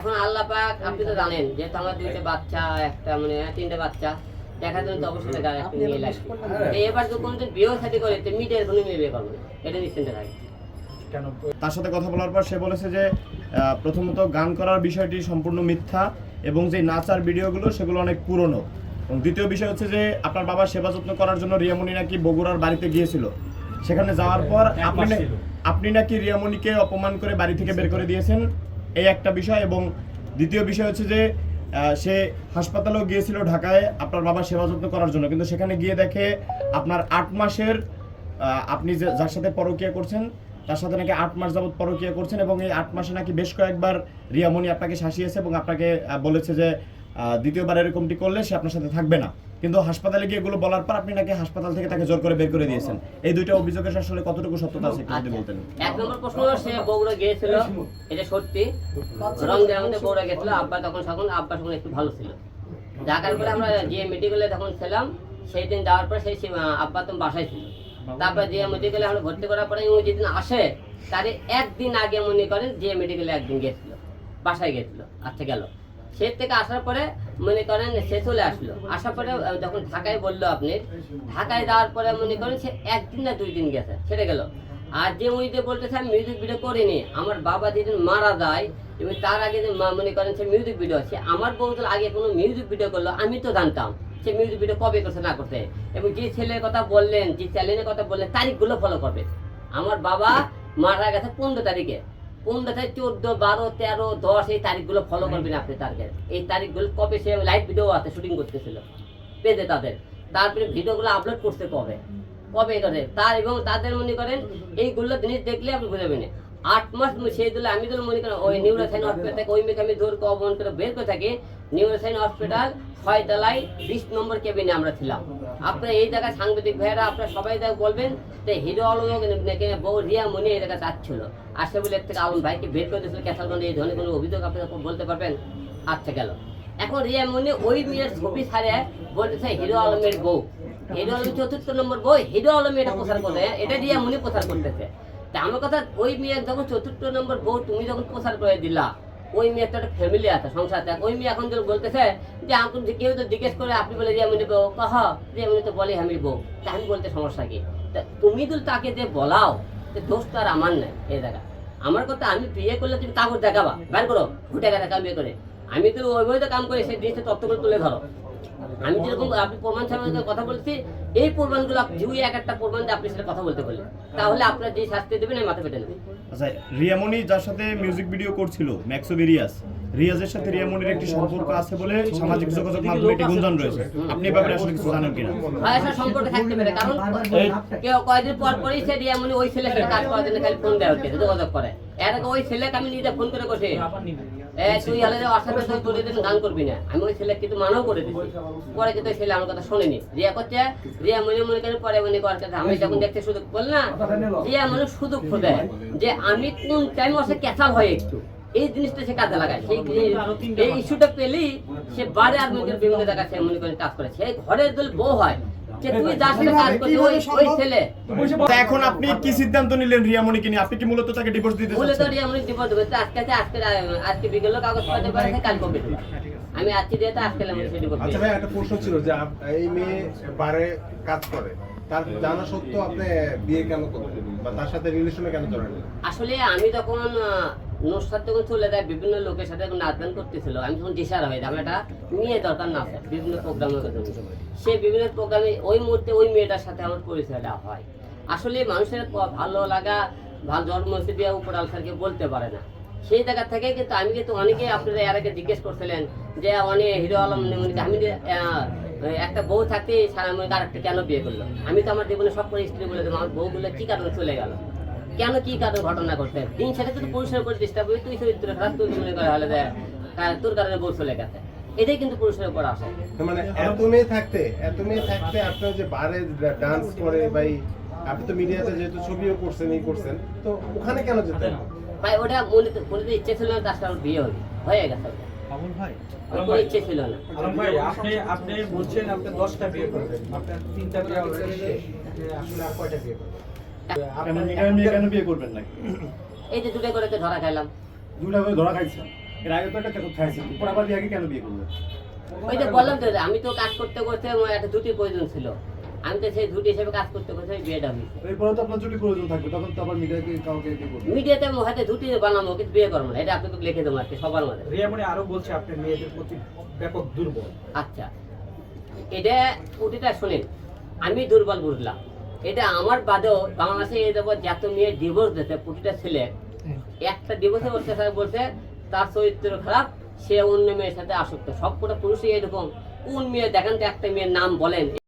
এখন আল্লাহ পাক আপনি তো জানেন যেহেতু আমার দুইটা বাচ্চা একটা মানে তিনটে বাচ্চা দেখার জন্য তো অবশ্যই একটা লাগবে এবার তো কোনোদিন বিয়েও সাথে করে তো মিটের কোনো মেয়ে বিয়ে করব এটা নিশ্চিন্তে থাকে। তার সাথে কথা বলার পর সে বলেছে যে প্রথমত গান করার বিষয়টি সম্পূর্ণ মিথ্যা এবং যে নাচার ভিডিওগুলো সেগুলো অনেক পুরনো। এবং দ্বিতীয় বিষয় হচ্ছে যে আপনার বাবা সেবা যত্ন করার জন্য রিয়ামণি নাকি বগুড়ার বাড়িতে গিয়েছিল। সেখানে যাওয়ার পর আপনি আপনি নাকি রিয়ামণিকে অপমান করে বাড়ি থেকে বের করে দিয়েছেন? এই একটা বিষয় এবং দ্বিতীয় বিষয় হচ্ছে যে সে হাসপাতালেও গিয়েছিল ঢাকায় আপনার বাবা সেবা যত্ন করার জন্য। কিন্তু সেখানে গিয়ে দেখে আপনার আট মাসের আপনি যে, যার সাথে পরকিয়া করছেন, তার সাথে নাকি আট মাস যাবৎ পরকিয়া করছেন এবং এই আট মাসে নাকি বেশ কয়েকবার রিয়ামণি আপনাকে শাসিয়েছে এবং আপনাকে বলেছে যে দ্বিতীয়বার এরকমটি করলে সে আপনার সাথে থাকবে না। কিন্তু হাসপাতালে গিয়ে এগুলো বলার পর আপনি নাকি হাসপাতাল থেকে তাকে জোর করে বের করে দিয়েছেন। এই দুইটা অভিযোগের আসলে কতটুকু সত্যতা আছে একটু যদি বলতেন। এক নম্বর প্রশ্ন সে বগুড়া গিয়েছিল এটা সত্যি রংদের মধ্যে বগুড়া গেছিল আব্বা তখন তখন আব্বা তখন একটু ভালো ছিল। ঢাকার পরে আমরা যে মেডিকেলে তখন ছিলাম সেই দিন যাওয়ার পরে সেই আব্বা তো বাসায় ছিল। তারপরে যে মেডিকেলে আমরা ভর্তি করার পরে উনি যেদিন আসে তার একদিন আগে মনে করেন যে মেডিকেলে একদিন গেছিল বাসায় গেছিল আচ্ছা গেল। সে থেকে আসার পরে মনে করেন সে চলে আসলো। আসার পরে যখন ঢাকায় বলল আপনি, ঢাকায় যাওয়ার পরে মনে করেন সে একদিন না দুই দিন গেছে সেটা গেল। আর যে উনি যে বলতেছে, আমি মিউজিক ভিডিও করিনি, আমার বাবা যেদিন মারা যায় এবং তার আগে যে মনে করেন সে মিউজিক ভিডিও সে আমার বউদের আগে কোনো মিউজিক ভিডিও করল, আমি তো জানতাম সে মিউজিক ভিডিও কবে করছে, না করছে। এবং যে ছেলের কথা বললেন, যে চ্যানেলের কথা বললেন, তারিখগুলো ফলো করবে। আমার বাবা মারা গেছে পনেরো তারিখে। পনেরো তারিখ চোদ্দ বারো তেরো দশ এই তারিখগুলো ফলো করবেন আপনি এই তারিখগুলো কবে সে লাইভ ভিডিও আছে শুটিং করতেছিল। পেজে তাদের। তারপরে ভিডিওগুলো আপলোড করতে কবে? কবে করে তার এবং তাদের মনে করেন এইগুলো জিনিস দেখলে আপনি বুঝাবেন আট মাস সেই দিলে আমি তো মনে করেন ওই থেকে ওই মেয়েকে আমি ধর কবন করে বের করে থাকি নিউরোসাইন হসপিটাল, ছয়তলায় বিশ নম্বর কেবিনে আমরা ছিলাম। আপনার এই জায়গায় সাংবাদিক ভাইয়েরা, আপনারা সবাই বলবেন যে হিরো আলম বউ রিয়া মনি এই জায়গায় যাচ্ছিল। আসে বলে এর থেকে আলম ভাইকে বের করে দিয়েছিল ক্যাসালগঞ্জে। এই ধরনের কোনো অভিযোগ আপনারা বলতে পারবেন? আচ্ছা গেল। এখন রিয়া মনি ওই মেয়ের ছবি ছাড়ে বলতেছে হিরো আলমের বউ। হিরো আলম চতুর্থ নম্বর বই হিরো আলম এটা প্রচার করে, এটা রিয়া মনি প্রচার করতেছে। তা আমার কথা, ওই মেয়ের যখন চতুর্থ নম্বর বউ, তুমি যখন প্রচার করে দিলা ওই মেয়ের তো একটা ফ্যামিলি আছে, সংসার থাকে ওই মেয়ে এখন যদি বলতেছে যে যে কেউ তো জিজ্ঞেস করে, আপনি বলে যে আমি বউ কহ, যে মনি তো বলে আমি বউ। তা আমি বলতে সমস্যা কি? তা তুমি তো তাকে যে বলাও, যে দোষ তো আর আমার নাই। এই জায়গা আমার কথা আমি বিয়ে করলে তুমি কাগজ দেখাবা, বের করো, ঘুটে দেখা বিয়ে করে। আমি তো ওইভাবে তো কাম করি, সেই জিনিসটা তত্ত্ব করে তুলে ধরো। আমি যেরকম আপনি প্রমাণ সামনে কথা বলছি এই প্রমাণগুলো জুই এক একটা প্রমাণ দিয়ে আপনি সেটা কথা বলতে বললেন। তাহলে আপনার যে শাস্তি দেবেন আমি মাথা পেটে নেবেন আচ্ছা রিয়ামণি যার সাথে মিউজিক ভিডিও করছিল ম্যাক্সো রিয়াজ রিয়াজের সাথে রিয়ামণির একটি সম্পর্ক আছে বলে সামাজিক যোগাযোগ মাধ্যমে একটি গুঞ্জন রয়েছে। আপনি এ ব্যাপারে আসলে কিছু জানেন কিনা? ভাইয়ার সম্পর্ক থাকতে পারে কারণ কেউ কয়েকদিন পর পরই সে দিয়ে এমনি ওই ছেলের সাথে কাজ করার জন্য খালি ফোন দেওয়া হচ্ছে যোগাযোগ করে। এর আগে ওই ছেলেকে আমি নিজে ফোন করে বসে আমি সুযোগ না, রিয়া সুযোগ যে আমি কোন টাইম ওর ক্যাচাল হয় একটু। এই জিনিসটা সে কাজে লাগায়। সেই এই ইস্যুটা পেলেই সে বারে আর বিভিন্ন জায়গায় সে মনে করে কাজ করে। সে ঘরের দল বউ হয়। এখন আপনি কি সিদ্ধান্ত নিলেন রিয়ামণিকে নিয়ে? আপনি কি মূলত তাকে ডিভোর্স দিতে বলে তো চাচ্ছেন ডিভোর্স দেবে। তো আজকে আজকে আজকে বিকেল কাগজ পাঠাতে পারে কাল কবে আমি আজকে দিয়ে তো আজকে আমি সেটি করতে আচ্ছা ভাই একটা প্রশ্ন ছিল যে এই মেয়ে বারে কাজ করে তার জানা সত্ত্বেও আপনি বিয়ে কেন করলেন? বা তার সাথে রিলেশনে কেন জড়ালেন? আসলে আমি যখন অনুষ্ঠান যখন চলে যায়, বিভিন্ন লোকের সাথে যখন নাচ গান করতেছিল। আমি তখন দিশারা হয়ে যাই এটা মেয়ে দরকার না, বিভিন্ন প্রোগ্রামের কথা সে বিভিন্ন প্রোগ্রামে ওই মুহূর্তে ওই মেয়েটার সাথে আমার পরিচয়টা হয়। আসলে মানুষের ভালো লাগা, ভালো জন্ম দিয়ে উপর আলসারকে বলতে পারে না। সেই জায়গা থেকে কিন্তু আমি কিন্তু অনেকে আপনারা এর আগে জিজ্ঞেস করছিলেন যে অনেক হিরো আলম আমি একটা বউ থাকতে সারা মনে আরেকটা কেন বিয়ে করল? আমি তো আমার জীবনে সব করে স্ত্রী বলে দেবো, আমার বউগুলো কি কারণে চলে গেল? কেন কি কারণে ঘটনা ঘটছে দিন সেটা কিন্তু পুরুষের উপর ডিস্টার্ব হয়ে তুই চরিত্র খারাপ তুই মনে করে হলে তোর কারণে বউ চলে গেছে। এটাই কিন্তু পুরুষের উপর আসে মানে এত মেয়ে থাকতে এত মেয়ে থাকতে আপনার যে বারে ডান্স করে ভাই আপনি তো মিডিয়াতে যেহেতু ছবিও করছেন এই করছেন তো ওখানে কেন যেতেন ভাই ওটা মনে তো ইচ্ছে ছিল না তার সাথে বিয়ে হবে হয়ে গেছে ওটা। ভাই? ইচ্ছে ছিল না। ভাই আপনি আপনি বলছেন আপনি দশটা বিয়ে করবেন। আপনার তিনটা বিয়ে অলরেডি শেষ। আসলে আর কয়টা বিয়ে করবেন? কেন বিয়ে করবেন না এই যে দুটো করে ধরা খাইলাম। দুটা করে ধরা খাইছেন? এর আগে তো একটা কোথায় ছিল আবার বিয়ে কেন বিয়ে করলেন? ওই যে বললাম তো আমি তো কাজ করতে করতে একটা দুটির প্রয়োজন ছিল। আমি তো সেই দুটি হিসেবে কাজ করতে করতে বিয়েটা হয়েছে। এরপরে তো আপনার যদি প্রয়োজন থাকবে তখন তো আবার মিডিয়াকে কাউকে বিয়ে করবেন? মিডিয়াতে আমি হয়তো দুটি বানাবো কিন্তু বিয়ে করব না। এটা আপনাকে লিখে দেবো আর কি সবার মধ্যে। রিয়ামণি আরও বলছে আপনি মেয়েদের প্রতি ব্যাপক দুর্বল। আচ্ছা। এটা ওটিটা শোনেন। আমি দুর্বল বুঝলাম। এটা আমার বাদেও বাংলাদেশে দেবো যত মেয়ে ডিভোর্স দিতে প্রতিটা ছেলে। একটা ডিভোর্সে বলছে বলছে তার চরিত্র খারাপ সে অন্য মেয়ের সাথে আসক্ত। সবকটা পুরুষই এরকম। কোন মেয়ে দেখেন তো একটা মেয়ের নাম বলেন।